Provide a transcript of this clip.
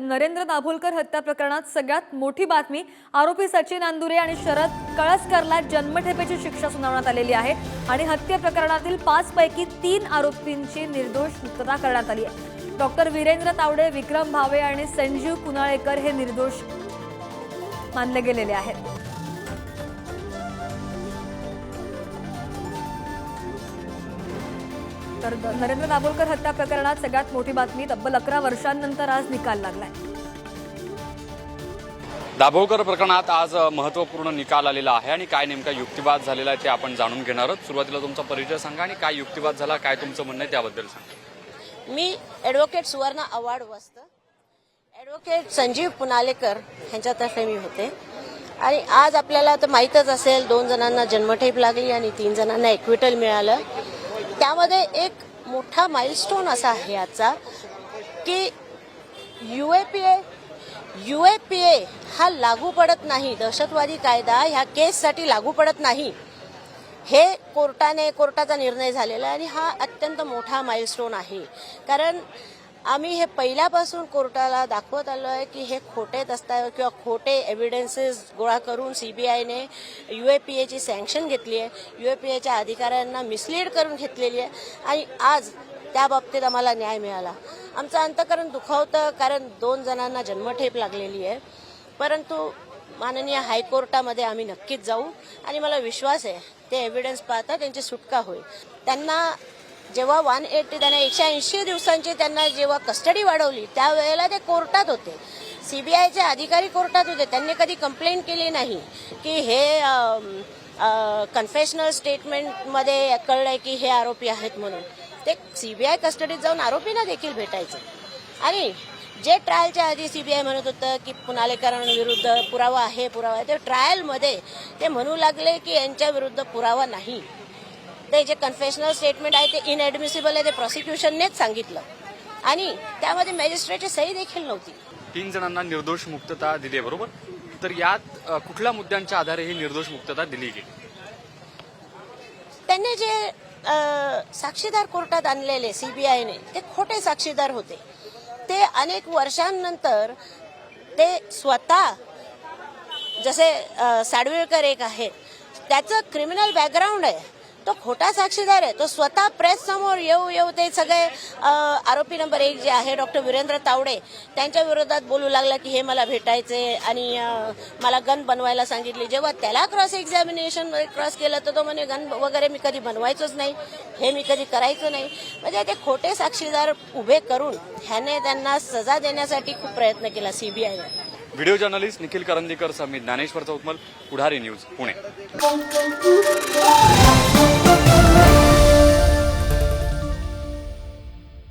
नरेंद्र दाभोलकर हत्या प्रकरणात सगळ्यात मोठी बातमी आरोपी सचिन अंदुरे आणि शरद कळसकरला जन्मठेपेची शिक्षा सुनावण्यात आलेली आहे आणि हत्या प्रकरणातील पाच पैकी तीन आरोपींची निर्दोष मुक्तता करण्यात आली आहे. डॉक्टर वीरेंद्र तावडे विक्रम भावे आणि संजीव कुनाळेकर हे निर्दोष मानले गेलेले आहेत. तर नरेंद्र दाभोलकर हत्या प्रकरणात सगळ्यात मोठी बातमी तब्बल अकरा वर्षांनंतर आज निकाल लागलाय. दाभोळकर प्रकरणात आज महत्त्वपूर्ण निकाल आलेला आहे आणि काय नेमका युक्तिवाद झालेला आहे ते आपण जाणून घेणार आहोत. सुरुवातीला तुमचा परिचय सांगा आणि काय युक्तिवाद झाला काय तुमचं म्हणणं आहे त्याबद्दल सांगा. मी ॲडव्होकेट सुवर्ण अवॉर्ड वस्त ॲडव्होकेट संजीव पुनालेकर यांच्यातर्फे मी होते. आणि आज आपल्याला तर माहीतच असेल दोन जणांना जन्मठेप लागली आणि तीन जणांना इक्विटल मिळालं. त्यामध्ये एक मोठा माइलस्टोन असा आहे याचा की U A P A U A P A हा लागू पडत नाही. दहशतवादी कायदा ह्या केससाठी लागू पडत नाही. हे कोर्टाने कोर्टाचा निर्णय झालेला आहे आणि हा अत्यंत मोठा माइलस्टोन आहे. कारण आम्ही हे पहिल्यापासून कोर्टाला दाखवत आलो आहे की हे खोटे दस्तावेज किंवा खोटे एव्हिडन्सेस गोळा करून सीबीआयने यू ए पी एची सँक्शन घेतली आहे. यू ए पी एच्या अधिकाऱ्यांना मिसलीड करून घेतलेली आहे. आणि आज त्या बाबतीत आम्हाला न्याय मिळाला. आमचं अंतकरण दुखावतं कारण दोन जणांना जन्मठेप लागलेली आहे. परंतु माननीय हायकोर्टामध्ये आम्ही नक्कीच जाऊ. आणि मला विश्वास आहे ते एव्हिडन्स पाहता त्यांची सुटका होईल. त्यांना जेव्हा वन एट्टी त्यांना एकशे ऐंशी दिवसांची त्यांना जेव्हा कस्टडी वाढवली त्यावेळेला ते कोर्टात होते. सीबीआयचे अधिकारी कोर्टात होते. त्यांनी कधी कंप्लेंट केली नाही की हे कन्फेशनल स्टेटमेंटमध्ये कळलंय की हे आरोपी आहेत म्हणून. ते सीबीआय कस्टडीत जाऊन आरोपींना देखील भेटायचं. आणि जे ट्रायलच्या आधी सीबीआय म्हणत होतं की पुनालेकरांविरुद्ध पुरावा आहे पुरावा आहे ते ट्रायलमध्ये ते म्हणू लागले की यांच्या विरुद्ध पुरावा नाही. ते जे कन्फेशनल स्टेटमेंट आहे ते इनएडमिसिबल आहे ते प्रॉसिक्युशननेच सांगितलं. आणि त्यामध्ये मॅजिस्ट्रेटची सही देखील नव्हती. तीन जणांना निर्दोष मुक्तता दिली आहे बरोबर? तर यात कुठल्या मुद्द्यांच्या आधारे ही निर्दोष मुक्तता दिली गेली? त्यांनी जे साक्षीदार कोर्टात आणलेले सीबीआयने ते खोटे साक्षीदार होते. ते अनेक वर्षांनंतर ते स्वतः जसे साडविळकर एक आहे त्याचं क्रिमिनल बॅकग्राऊंड आहे. तो खोटा साक्षीदार आहे. तो स्वतः प्रेस समोर येऊ येऊ ते सगळे आरोपी नंबर एक जे आहे डॉक्टर वीरेंद्र तावडे त्यांच्या विरोधात बोलू लागला की हे मला भेटायचे आणि मला गन बनवायला सांगितली. जेव्हा त्याला क्रॉस एक्झामिनेशन क्रॉस केलं तर तो म्हणे गन वगैरे मी कधी बनवायचोच नाही. हे मी कधी करायचं नाही. म्हणजे ते खोटे साक्षीदार उभे करून ह्याने त्यांना सजा देण्यासाठी खूप प्रयत्न केला सीबीआयने व्हिडिओ जर्नलिस्ट निखिल करंदीकर समी ज्ञानेश्वर चौतमल पुढारी न्यूज पुणे.